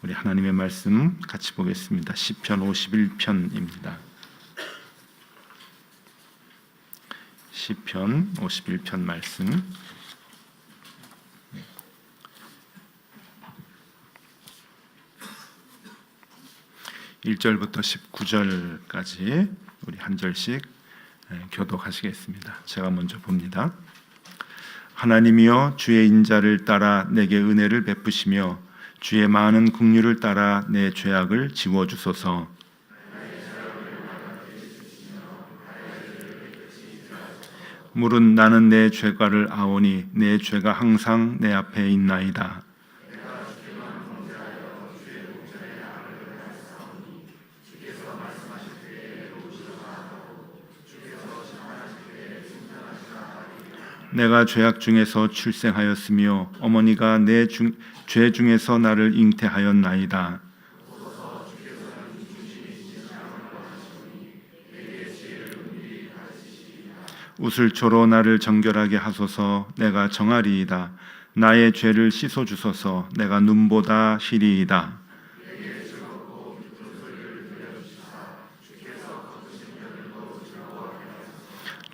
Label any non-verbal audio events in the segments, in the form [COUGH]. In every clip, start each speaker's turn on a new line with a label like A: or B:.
A: 우리 하나님의 말씀 같이 보겠습니다. 시편 51편입니다. 시편 51편 말씀 1절부터 19절까지 우리 한 절씩 예, 교독하시겠습니다. 제가 먼저 봅니다. 하나님이여 주의 인자를 따라 내게 은혜를 베푸시며 주의 많은 긍휼을 따라 내 죄악을 지워 주소서. 물은 나는 내 죄가를 아오니 내 죄가 항상 내 앞에 있나이다. 내가 죄악 중에서 출생하였으며 어머니가 내죄 중에서 나를 잉태하였나이다. 우슬초로 나를 정결하게 하소서 내가 정하리이다. 나의 죄를 씻어 주소서 내가 눈보다 희리이다.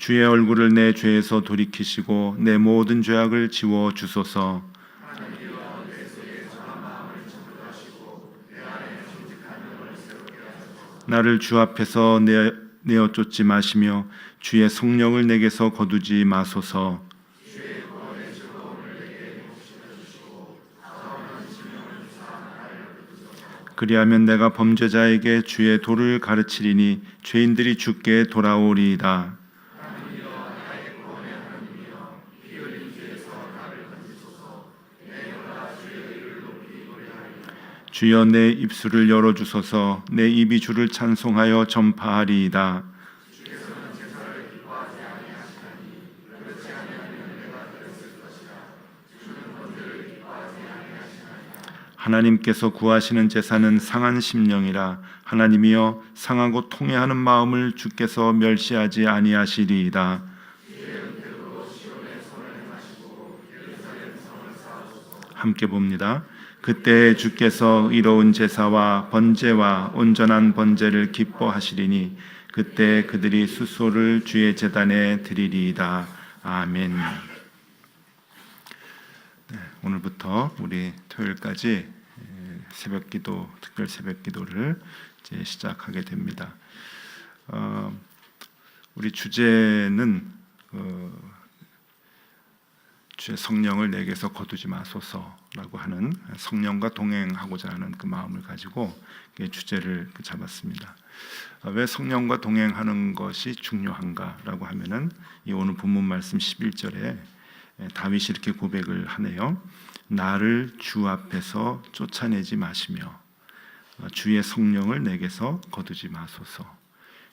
A: 주의 얼굴을 내 죄에서 돌이키시고 내 모든 죄악을 지워 주소서. 나를 주 앞에서 내, 내어 쫓지 마시며 주의 성령을 내게서 거두지 마소서. 그리하면 내가 범죄자에게 주의 도를 가르치리니 죄인들이 주께 돌아오리이다. 주여 내 입술을 열어 주소서 내 입이 주를 찬송하여 전파하리이다. 하나님께서 구하시는 제사는 상한 심령이라 하나님이여 상하고 통회하는 마음을 주께서 멸시하지 아니하시리이다. 함께 봅니다. 그때 주께서 이로운 제사와 번제와 온전한 번제를 기뻐하시리니 그때 그들이 수소를 주의 제단에 드리리이다. 아멘. 네, 오늘부터 우리 토요일까지 새벽기도 특별 새벽기도를 이제 시작하게 됩니다. 어, 우리 주제는 어, 주의 성령을 내게서 거두지 마소서 라고 하는 성령과 동행하고자 하는 그 마음을 가지고 주제를 잡았습니다. 아, 왜 성령과 동행하는 것이 중요한가라고 하면은 이 오늘 본문 말씀 11절에 다윗이 이렇게 고백을 하네요. 나를 주 앞에서 쫓아내지 마시며 아, 주의 성령을 내게서 거두지 마소서.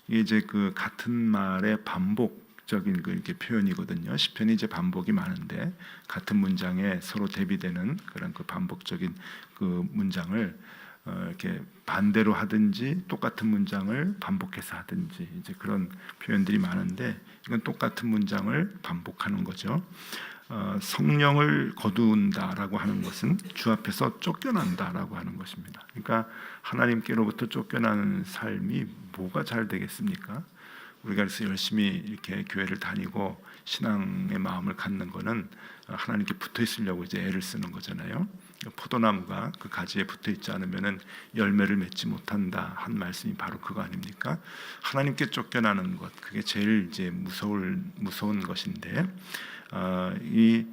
A: 이게 이제 그 같은 말의 반복 적인 그 이렇게 표현이거든요. 시편이 이제 반복이 많은데 같은 문장에 서로 대비되는 그런 그 반복적인 그 문장을 어, 이렇게 반대로 하든지 똑같은 문장을 반복해서 하든지 이제 그런 표현들이 많은데 이건 똑같은 문장을 반복하는 거죠. 어, 성령을 거두는다라고 하는 것은 주 앞에서 쫓겨난다라고 하는 것입니다. 그러니까 하나님께로부터 쫓겨나는 삶이 뭐가 잘 되겠습니까? 우리가 그래서 열심히 이렇게 교회를 다니고 신앙의 마음을 갖는 거는 하나님께 붙어 있으려고 이제 애를 쓰는 거잖아요. 포도나무가 그 가지에 붙어 있지 않으면은 열매를 맺지 못한다 한 말씀이 바로 그거 아닙니까? 하나님께 쫓겨나는 것 그게 제일 이제 무서울 무서운 것인데 어, 이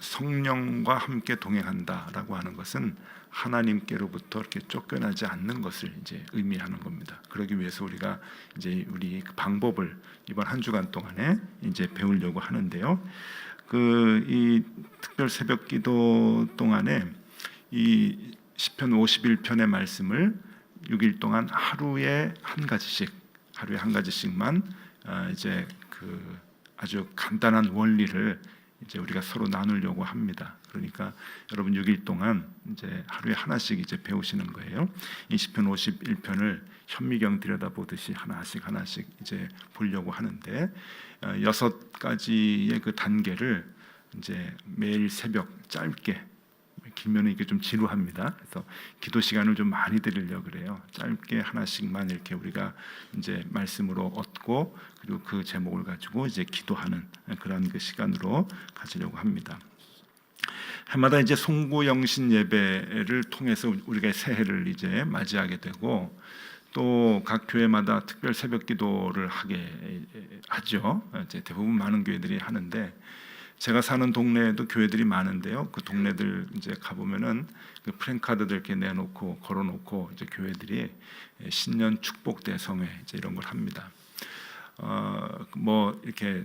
A: 성령과 함께 동행한다라고 하는 것은 하나님께로부터 이렇게 쫓겨나지 않는 것을 이제 의미하는 겁니다. 그러기 위해서 우리가 이제 우리 그 방법을 이번 한 주간 동안에 이제 배우려고 하는데요. 그 이 특별 새벽 기도 동안에 이 시편 51편의 말씀을 6일 동안 하루에 한 가지씩 하루에 한 가지씩만 아, 이제 그 아주 간단한 원리를 이제 우리가 서로 나누려고 합니다. 그러니까 여러분 6일 동안 이제 하루에 하나씩 이제 배우시는 거예요. 이 시편 51편을 현미경 들여다보듯이 하나씩 하나씩 이제 보려고 하는데 어, 여섯 가지의 그 단계를 이제 매일 새벽 짧게 길면 이게 좀 지루합니다. 그래서 기도 시간을 좀 많이 드리려 그래요. 짧게 하나씩만 이렇게 우리가 이제 말씀으로 얻고 그리고 그 제목을 가지고 이제 기도하는 그런 그 시간으로 가지려고 합니다. 해마다 이제 송구 영신 예배를 통해서 우리가 새해를 이제 맞이하게 되고 또 각 교회마다 특별 새벽 기도를 하게 하죠. 이제 대부분 많은 교회들이 하는데 제가 사는 동네에도 교회들이 많은데요. 그 동네들 이제 가보면은 그 프랭카드들 이렇게 내놓고 걸어놓고 이제 교회들이 신년 축복 대성회 이제 이런 걸 합니다. 어 뭐 이렇게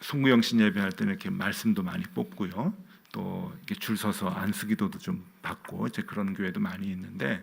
A: 송구영신 예배할 때는 이렇게 말씀도 많이 뽑고요. 또 이렇게 줄 서서 안수기도도 좀 받고 이제 그런 교회도 많이 있는데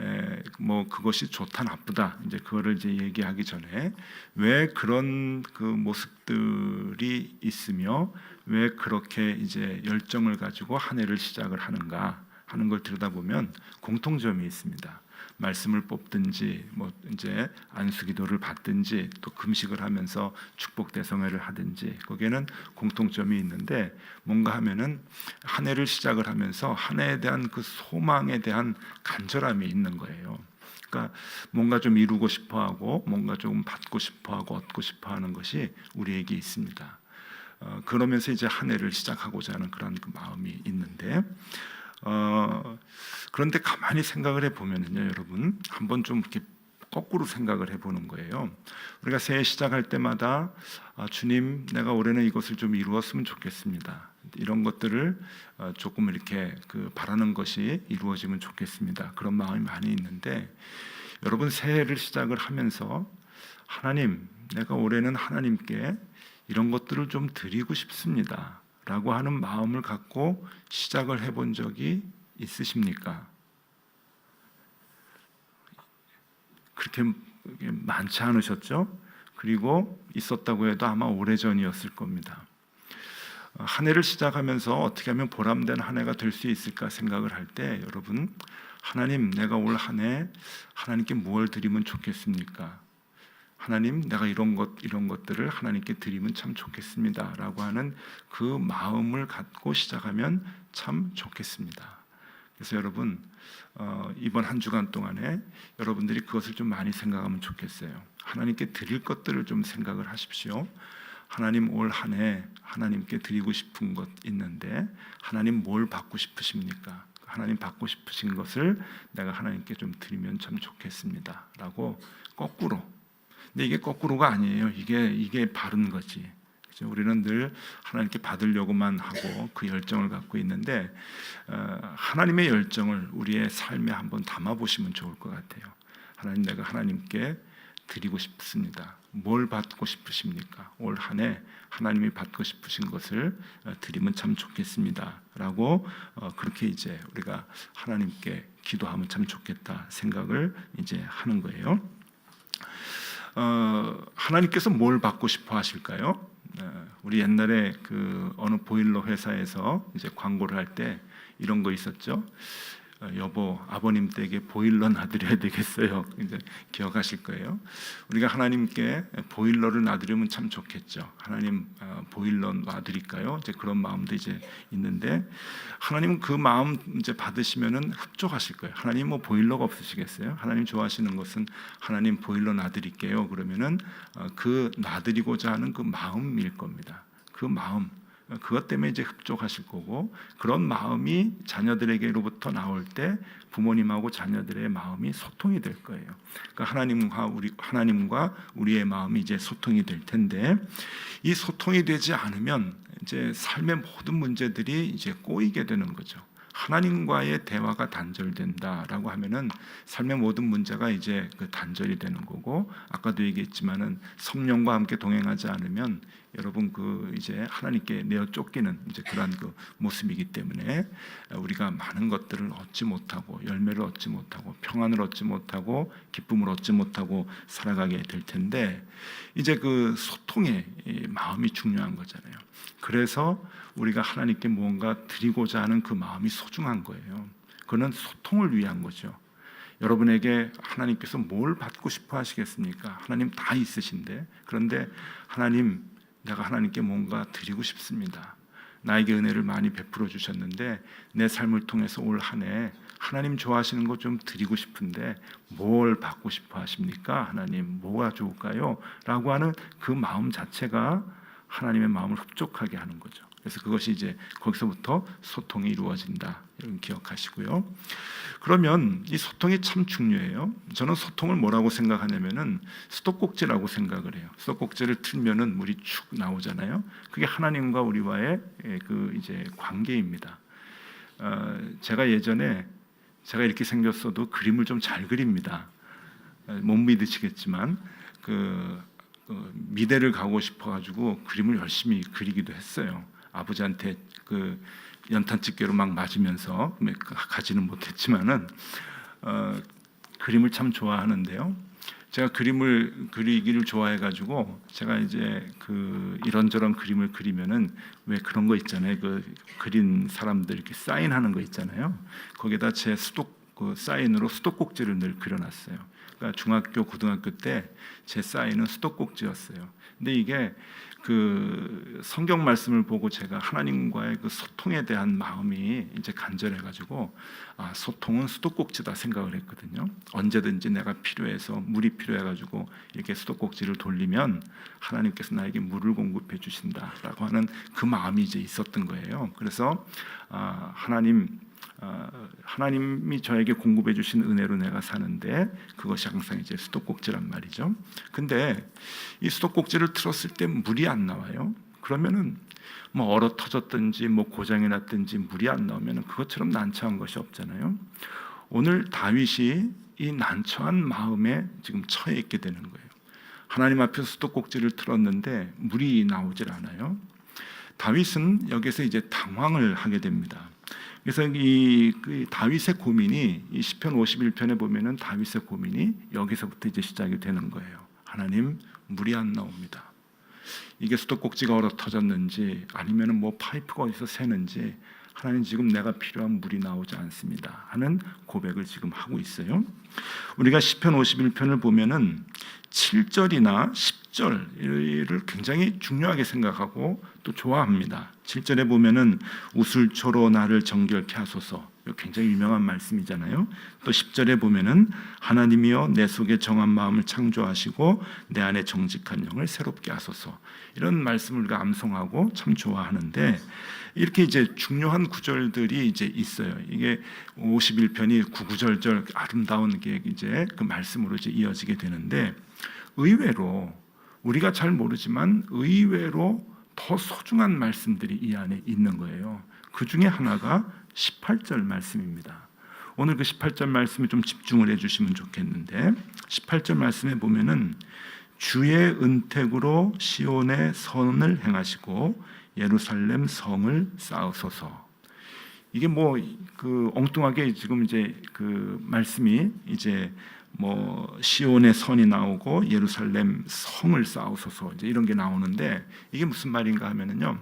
A: 에, 뭐 그것이 좋다 나쁘다 이제 그거를 이제 얘기하기 전에 왜 그런 그 모습들이 있으며 왜 그렇게 이제 열정을 가지고 한 해를 시작을 하는가 하는 걸 들여다보면 공통점이 있습니다. 말씀을 뽑든지 뭐 이제 안수기도를 받든지 또 금식을 하면서 축복 대성회를 하든지 거기에는 공통점이 있는데 뭔가 하면은 한 해를 시작을 하면서 한 해에 대한 그 소망에 대한 간절함이 있는 거예요. 그러니까 뭔가 좀 이루고 싶어하고 뭔가 조금 받고 싶어하고 얻고 싶어하는 것이 우리에게 있습니다. 어, 그러면서 이제 한 해를 시작하고자 하는 그런 그 마음이 있는데 어, 그런데 가만히 생각을 해보면은요, 여러분 한번 좀 이렇게 거꾸로 생각을 해보는 거예요. 우리가 새해 시작할 때마다 아, 주님, 내가 올해는 이것을 좀 이루었으면 좋겠습니다. 이런 것들을 어, 조금 이렇게 그 바라는 것이 이루어지면 좋겠습니다. 그런 마음이 많이 있는데 여러분 새해를 시작을 하면서 하나님, 내가 올해는 하나님께 이런 것들을 좀 드리고 싶습니다. 라고 하는 마음을 갖고 시작을 해본 적이 있으십니까? 그렇게 많지 않으셨죠? 그리고 있었다고 해도 아마 오래전이었을 겁니다. 한 해를 시작하면서 어떻게 하면 보람된 한 해가 될 수 있을까 생각을 할 때 여러분 하나님 내가 올 한 해 하나님께 무엇을 드리면 좋겠습니까? 하나님 내가 이런 것 이런 것들을 하나님께 드리면 참 좋겠습니다라고 하는 그 마음을 갖고 시작하면 참 좋겠습니다. 그래서 여러분 어, 이번 한 주간 동안에 여러분들이 그것을 좀 많이 생각하면 좋겠어요. 하나님께 드릴 것들을 좀 생각을 하십시오. 하나님 올 한 해 하나님께 드리고 싶은 것 있는데 하나님 뭘 받고 싶으십니까? 하나님 받고 싶으신 것을 내가 하나님께 좀 드리면 참 좋겠습니다라고 거꾸로 근데 이게 거꾸로가 아니에요. 이게 이게 바른 거지. 그죠? 우리는 늘 하나님께 받으려고만 하고 그 열정을 갖고 있는데 어, 하나님의 열정을 우리의 삶에 한번 담아 보시면 좋을 것 같아요. 하나님 내가 하나님께 드리고 싶습니다. 뭘 받고 싶으십니까? 올 한 해 하나님이 받고 싶으신 것을 어, 드리면 참 좋겠습니다 라고 어, 그렇게 이제 우리가 하나님께 기도하면 참 좋겠다 생각을 이제 하는 거예요. 어, 하나님께서 뭘 받고 싶어 하실까요? 어, 우리 옛날에 그 어느 보일러 회사에서 이제 광고를 할 때 이런 거 있었죠. 어, 여보 아버님 댁에 보일러 놔드려야 되겠어요. [LAUGHS] 이제 기억하실 거예요. 우리가 하나님께 보일러를 놔드리면 참 좋겠죠. 하나님 어, 보일러 놔드릴까요? 이제 그런 마음도 이제 있는데 하나님은 그 마음 이제 받으시면은 흡족하실 거예요. 하나님 뭐 보일러가 없으시겠어요? 하나님 좋아하시는 것은 하나님 보일러 놔드릴게요. 그러면은 어, 그 놔드리고자 하는 그 마음일 겁니다. 그 마음. 그것 때문에 이제 흡족하실 거고 그런 마음이 자녀들에게로부터 나올 때 부모님하고 자녀들의 마음이 소통이 될 거예요. 그러니까 하나님과 우리 하나님과 우리의 마음이 이제 소통이 될 텐데 이 소통이 되지 않으면 이제 삶의 모든 문제들이 이제 꼬이게 되는 거죠. 하나님과의 대화가 단절된다라고 하면은 삶의 모든 문제가 이제 그 단절이 되는 거고 아까도 얘기했지만은 성령과 함께 동행하지 않으면 여러분 그 이제 하나님께 내어 쫓기는 이제 그러한 그 모습이기 때문에 우리가 많은 것들을 얻지 못하고 열매를 얻지 못하고 평안을 얻지 못하고 기쁨을 얻지 못하고 살아가게 될 텐데 이제 그 소통의 마음이 중요한 거잖아요. 그래서 우리가 하나님께 무언가 드리고자 하는 그 마음이 소중한 거예요. 그는 소통을 위한 거죠. 여러분에게 하나님께서 뭘 받고 싶어 하시겠습니까? 하나님 다 있으신데 그런데 하나님 내가 하나님께 뭔가 드리고 싶습니다. 나에게 은혜를 많이 베풀어 주셨는데 내 삶을 통해서 올 한 해 하나님 좋아하시는 거 좀 드리고 싶은데 뭘 받고 싶어 하십니까? 하나님 뭐가 좋을까요? 라고 하는 그 마음 자체가 하나님의 마음을 흡족하게 하는 거죠. 그래서 그것이 이제 거기서부터 소통이 이루어진다. 이런 기억하시고요. 그러면 이 소통이 참 중요해요. 저는 소통을 뭐라고 생각하냐면은 수도꼭지라고 생각을 해요. 수도꼭지를 틀면은 물이 축 나오잖아요. 그게 하나님과 우리와의 예, 그 이제 관계입니다. 어, 제가 예전에 제가 이렇게 생겼어도 그림을 좀 잘 그립니다. 어, 못 믿으시겠지만 그, 그 미대를 가고 싶어가지고 그림을 열심히 그리기도 했어요. 아버지한테 그 연탄 집게로 막 맞으면서 가지는 못했지만은 어, 그림을 참 좋아하는데요. 제가 그림을 그리기를 좋아해가지고 제가 이제 그 이런저런 그림을 그리면은 왜 그런 거 있잖아요. 그 그린 사람들 이렇게 사인하는 거 있잖아요. 거기다 제 수도 그 사인으로 수도꼭지를 늘 그려놨어요. 그러니까 중학교 고등학교 때 제 사인은 수도꼭지였어요. 근데 이게 그 성경 말씀을 보고 제가 하나님과의 그 소통에 대한 마음이 이제 간절해가지고 아 소통은 수도꼭지다 생각을 했거든요. 언제든지 내가 필요해서 물이 필요해가지고 이렇게 수도꼭지를 돌리면 하나님께서 나에게 물을 공급해 주신다라고 하는 그 마음이 이제 있었던 거예요. 그래서 아 하나님 아, 하나님이 저에게 공급해 주신 은혜로 내가 사는데 그것이 항상 이제 수도꼭지란 말이죠. 근데 이 수도꼭지를 틀었을 때 물이 안 나와요. 그러면은 뭐 얼어 터졌든지 뭐 고장이 났든지 물이 안 나오면 그것처럼 난처한 것이 없잖아요. 오늘 다윗이 이 난처한 마음에 지금 처해 있게 되는 거예요. 하나님 앞에서 수도꼭지를 틀었는데 물이 나오질 않아요. 다윗은 여기서 이제 당황을 하게 됩니다. 그래서 이, 그 다윗의 고민이 이 시편 51편에 보면은 다윗의 고민이 여기서부터 이제 시작이 되는 거예요. 하나님 물이 안 나옵니다. 이게 수도꼭지가 얼어 터졌는지 아니면은 뭐 파이프가 어디서 새는지 하나님 지금 내가 필요한 물이 나오지 않습니다. 하는 고백을 지금 하고 있어요. 우리가 시편 51편을 보면은 7절이나 10 절을 굉장히 중요하게 생각하고 또 좋아합니다. 7절에 보면은 우슬초로 나를 정결케 하소서. 굉장히 유명한 말씀이잖아요. 또 10절에 보면은 하나님이여 내 속에 정한 마음을 창조하시고 내 안에 정직한 영을 새롭게 하소서. 이런 말씀을 우리가 암송하고 참 좋아하는데 이렇게 이제 중요한 구절들이 이제 있어요. 이게 51편이 구구절절 아름다운 게 이제 그 말씀으로 이제 이어지게 되는데 의외로 우리가 잘 모르지만 의외로 더 소중한 말씀들이 이 안에 있는 거예요. 그 중에 하나가 18절 말씀입니다. 오늘 그 18절 말씀에 좀 집중을 해 주시면 좋겠는데 18절 말씀에 보면은 주의 은택으로 시온의 선을 행하시고 예루살렘 성을 쌓으소서. 이게 뭐 그 엉뚱하게 지금 이제 그 말씀이 이제 뭐 시온의 선이 나오고 예루살렘 성을 쌓으소서 이제 이런 게 나오는데 이게 무슨 말인가 하면은요.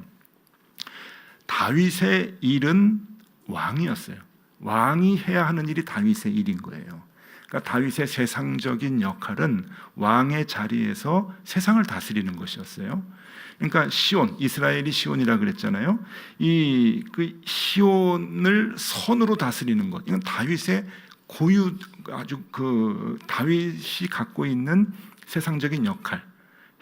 A: 다윗의 일은 왕이었어요. 왕이 해야 하는 일이 다윗의 일인 거예요. 그러니까 다윗의 세상적인 역할은 왕의 자리에서 세상을 다스리는 것이었어요. 그러니까 시온 이스라엘이 시온이라 그랬잖아요. 이 그 시온을 선으로 다스리는 것 이건 다윗의 고유 아주 그 다윗이 갖고 있는 세상적인 역할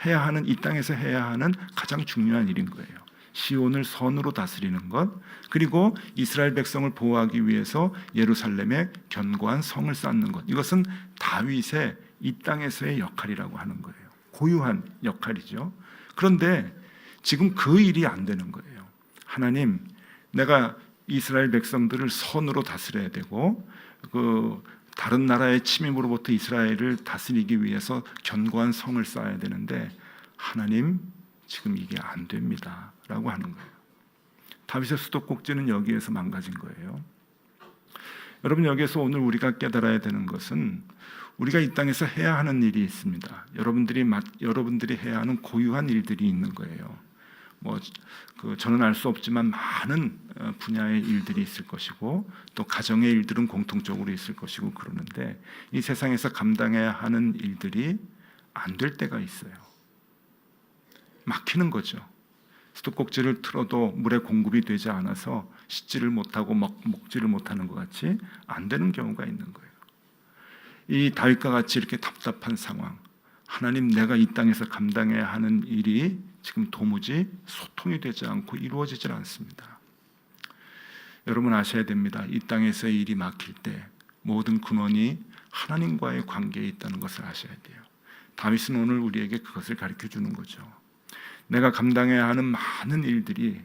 A: 해야 하는 이 땅에서 해야 하는 가장 중요한 일인 거예요. 시온을 선으로 다스리는 것 그리고 이스라엘 백성을 보호하기 위해서 예루살렘에 견고한 성을 쌓는 것 이것은 다윗의 이 땅에서의 역할이라고 하는 거예요. 고유한 역할이죠. 그런데 지금 그 일이 안 되는 거예요. 하나님, 내가 이스라엘 백성들을 선으로 다스려야 되고 그 다른 나라의 침입으로부터 이스라엘을 다스리기 위해서 견고한 성을 쌓아야 되는데 하나님 지금 이게 안 됩니다라고 하는 거예요. 다윗의 수도꼭지는 여기에서 망가진 거예요. 여러분 여기에서 오늘 우리가 깨달아야 되는 것은 우리가 이 땅에서 해야 하는 일이 있습니다. 여러분들이 여러분들이 해야 하는 고유한 일들이 있는 거예요. 뭐 그 저는 알 수 없지만 많은 어, 분야의 일들이 있을 것이고 또 가정의 일들은 공통적으로 있을 것이고 그러는데 이 세상에서 감당해야 하는 일들이 안 될 때가 있어요. 막히는 거죠. 수도꼭지를 틀어도 물의 공급이 되지 않아서 씻지를 못하고 먹, 먹지를 못하는 것 같이 안 되는 경우가 있는 거예요. 이 다윗과 같이 이렇게 답답한 상황, 하나님 내가 이 땅에서 감당해야 하는 일이 지금 도무지 소통이 되지 않고 이루어지질 않습니다. 여러분 아셔야 됩니다. 이 땅에서의 일이 막힐 때 모든 근원이 하나님과의 관계에 있다는 것을 아셔야 돼요. 다윗은 오늘 우리에게 그것을 가르쳐 주는 거죠. 내가 감당해야 하는 많은 일들이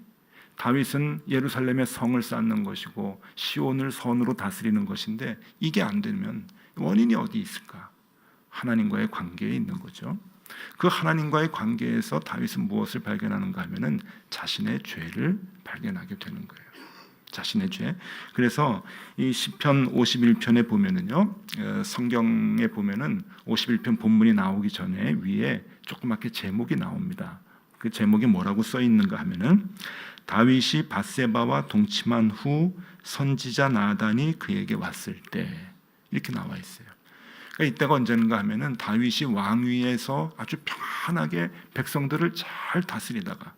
A: 다윗은 예루살렘의 성을 쌓는 것이고 시온을 선으로 다스리는 것인데 이게 안 되면 원인이 어디 있을까? 하나님과의 관계에 있는 거죠. 그 하나님과의 관계에서 다윗은 무엇을 발견하는가 하면은 자신의 죄를 발견하게 되는 거예요. 자신의 죄. 그래서 이 시편 51편에 보면은요. 어, 성경에 보면은 51편 본문이 나오기 전에 위에 조그맣게 제목이 나옵니다. 그 제목이 뭐라고 써 있는가 하면은 다윗이 바세바와 동침한 후 선지자 나단이 그에게 왔을 때 이렇게 나와 있어요. 그러니까 이때가 언제인가 하면은 다윗이 왕위에서 아주 평안하게 백성들을 잘 다스리다가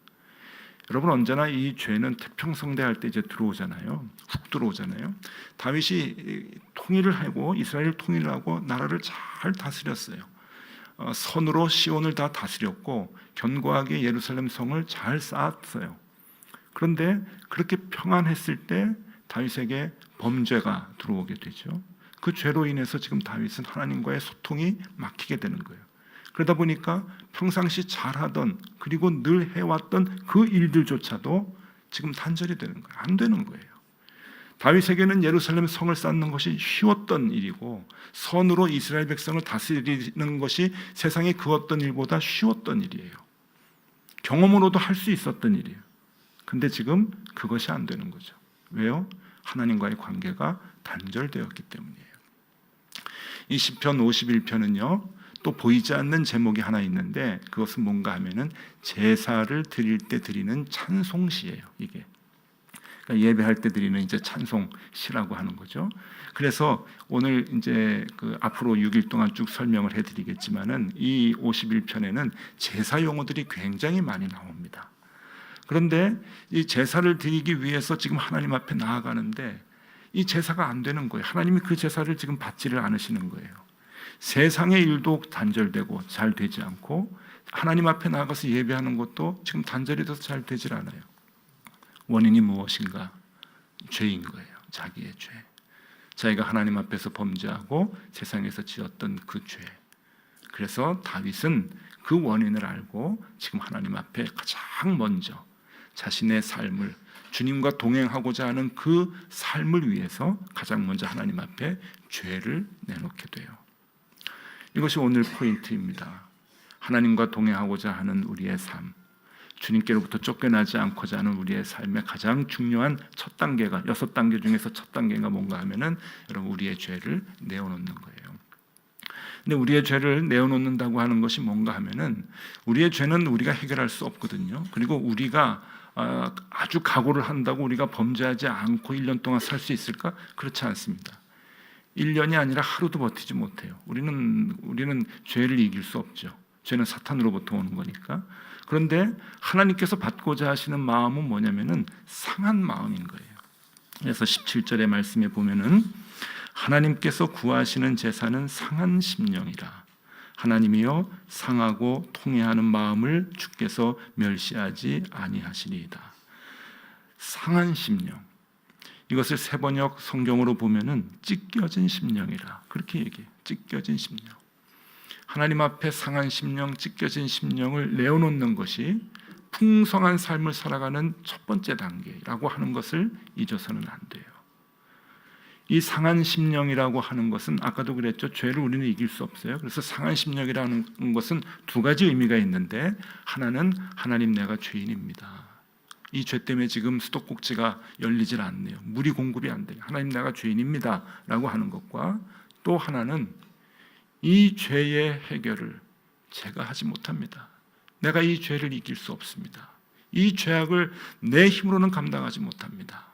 A: 여러분 언제나 이 죄는 태평성대 할 때 이제 들어오잖아요. 훅 들어오잖아요. 다윗이 통일을 하고 이스라엘 통일을 하고 나라를 잘 다스렸어요. 어, 선으로 시온을 다 다스렸고 견고하게 예루살렘 성을 잘 쌓았어요. 그런데 그렇게 평안했을 때 다윗에게 범죄가 들어오게 되죠. 그 죄로 인해서 지금 다윗은 하나님과의 소통이 막히게 되는 거예요. 그러다 보니까 평상시 잘하던 그리고 늘 해왔던 그 일들조차도 지금 단절이 되는 거예요. 안 되는 거예요. 다윗에게는 예루살렘 성을 쌓는 것이 쉬웠던 일이고 선으로 이스라엘 백성을 다스리는 것이 세상의 그 어떤 일보다 쉬웠던 일이에요. 경험으로도 할 수 있었던 일이에요. 근데 지금 그것이 안 되는 거죠. 왜요? 하나님과의 관계가 단절되었기 때문이에요. 이 시편 51편은요. 또 보이지 않는 제목이 하나 있는데 그것은 뭔가 하면은 제사를 드릴 때 드리는 찬송시예요. 이게 그러니까 예배할 때 드리는 이제 찬송시라고 하는 거죠. 그래서 오늘 이제 그 앞으로 6일 동안 쭉 설명을 해드리겠지만은 이 51편에는 제사 용어들이 굉장히 많이 나옵니다. 그런데 이 제사를 드리기 위해서 지금 하나님 앞에 나아가는데 이 제사가 안 되는 거예요. 하나님이 그 제사를 지금 받지를 않으시는 거예요. 세상의 일도 단절되고 잘 되지 않고 하나님 앞에 나가서 예배하는 것도 지금 단절이 돼서 잘 되질 않아요. 원인이 무엇인가? 죄인 거예요. 자기의 죄. 자기가 하나님 앞에서 범죄하고 세상에서 지었던 그 죄. 그래서 다윗은 그 원인을 알고 지금 하나님 앞에 가장 먼저 자신의 삶을 주님과 동행하고자 하는 그 삶을 위해서 가장 먼저 하나님 앞에 죄를 내놓게 돼요. 이것이 오늘 포인트입니다. 하나님과 동행하고자 하는 우리의 삶, 주님께로부터 쫓겨나지 않고자 하는 우리의 삶의 가장 중요한 첫 단계가 여섯 단계 중에서 첫 단계가 뭔가 하면은 여러분 우리의 죄를 내어놓는 거예요. 근데 우리의 죄를 내어놓는다고 하는 것이 뭔가 하면은 우리의 죄는 우리가 해결할 수 없거든요. 그리고 우리가 아, 아주 각오를 한다고 우리가 범죄하지 않고 1년 동안 살 수 있을까? 그렇지 않습니다. 1년이 아니라 하루도 버티지 못해요. 우리는 우리는 죄를 이길 수 없죠. 죄는 사탄으로부터 오는 거니까. 그런데 하나님께서 받고자 하시는 마음은 뭐냐면은 상한 마음인 거예요. 그래서 17절의 말씀에 보면은 하나님께서 구하시는 제사는 상한 심령이라. 하나님이여 상하고 통해하는 마음을 주께서 멸시하지 아니하시리이다. 상한 심령. 이것을 세번역 성경으로 보면은 찢겨진 심령이라 그렇게 얘기해. 찢겨진 심령. 하나님 앞에 상한 심령, 찢겨진 심령을 내어놓는 것이 풍성한 삶을 살아가는 첫 번째 단계라고 하는 것을 잊어서는 안 돼요. 이 상한 심령이라고 하는 것은 아까도 그랬죠. 죄를 우리는 이길 수 없어요. 그래서 상한 심령이라는 것은 두 가지 의미가 있는데 하나는 하나님 내가 죄인입니다. 이 죄 때문에 지금 수도꼭지가 열리질 않네요. 물이 공급이 안 돼요. 하나님 내가 죄인입니다라고 하는 것과 또 하나는 이 죄의 해결을 제가 하지 못합니다. 내가 이 죄를 이길 수 없습니다. 이 죄악을 내 힘으로는 감당하지 못합니다.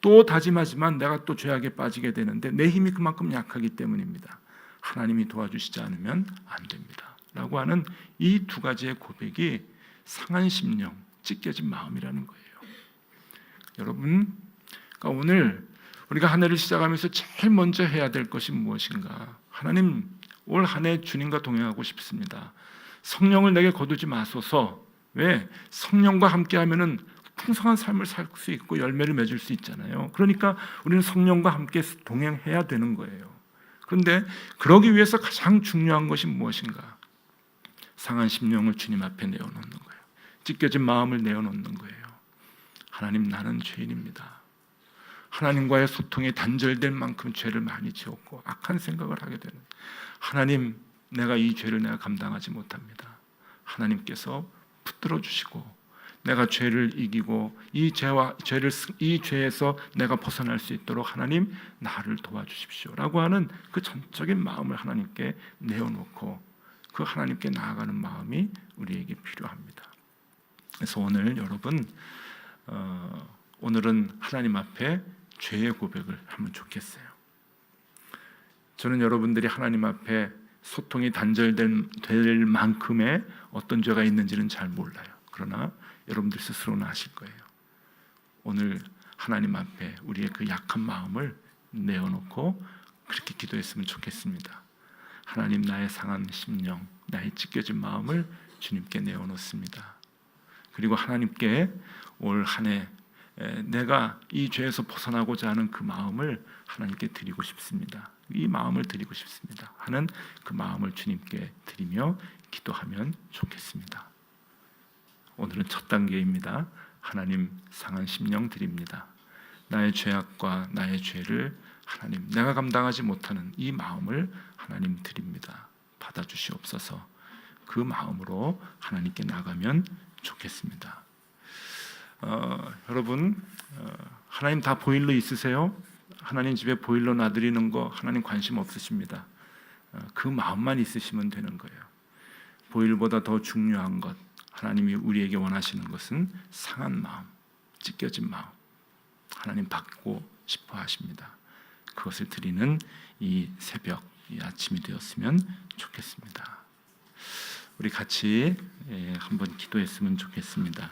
A: 또 다짐하지만 내가 또 죄악에 빠지게 되는데 내 힘이 그만큼 약하기 때문입니다. 하나님이 도와주시지 않으면 안 됩니다. 라고 하는 이 두 가지의 고백이 상한 심령, 찢겨진 마음이라는 거예요. 여러분, 그러니까 오늘 우리가 한 해를 시작하면서 제일 먼저 해야 될 것이 무엇인가? 하나님 올 한 해 주님과 동행하고 싶습니다. 성령을 내게 거두지 마소서. 왜? 성령과 함께 하면은 풍성한 삶을 살 수 있고 열매를 맺을 수 있잖아요. 그러니까 우리는 성령과 함께 동행해야 되는 거예요. 그런데 그러기 위해서 가장 중요한 것이 무엇인가? 상한 심령을 주님 앞에 내어놓는 거예요. 찢겨진 마음을 내어놓는 거예요. 하나님 나는 죄인입니다. 하나님과의 소통이 단절될 만큼 죄를 많이 지었고 악한 생각을 하게 되는 하나님 내가 이 죄를 내가 감당하지 못합니다. 하나님께서 붙들어 주시고 내가 죄를 이기고 이 죄와 죄를 승- 이 죄에서 내가 벗어날 수 있도록 하나님 나를 도와주십시오라고 하는 그 전적인 마음을 하나님께 내어놓고 그 하나님께 나아가는 마음이 우리에게 필요합니다. 그래서 오늘 여러분 어, 오늘은 하나님 앞에 죄의 고백을 하면 좋겠어요. 저는 여러분들이 하나님 앞에 소통이 단절될 될 만큼의 어떤 죄가 있는지는 잘 몰라요. 그러나 여러분들 스스로는 아실 거예요. 오늘 하나님 앞에 우리의 그 약한 마음을 내어놓고 그렇게 기도했으면 좋겠습니다. 하나님 나의 상한 심령, 나의 찢겨진 마음을 주님께 내어놓습니다. 그리고 하나님께 올 한 해 내가 이 죄에서 벗어나고자 하는 그 마음을 하나님께 드리고 싶습니다. 이 마음을 드리고 싶습니다. 하는 그 마음을 주님께 드리며 기도하면 좋겠습니다. 오늘은 첫 단계입니다. 하나님 상한 심령 드립니다. 나의 죄악과 나의 죄를 하나님 내가 감당하지 못하는 이 마음을 하나님 드립니다. 받아 주시옵소서. 그 마음으로 하나님께 나가면 좋겠습니다. 어, 여러분 어, 하나님 다 보일러 있으세요? 하나님 집에 보일러 놔드리는 거 하나님 관심 없으십니다. 어, 그 마음만 있으시면 되는 거예요. 보일보다 더 중요한 것 하나님이 우리에게 원하시는 것은 상한 마음, 찢겨진 마음. 하나님 받고 싶어 하십니다. 그것을 드리는 이 새벽, 이 아침이 되었으면 좋겠습니다. 우리 같이 예, 한번 기도했으면 좋겠습니다.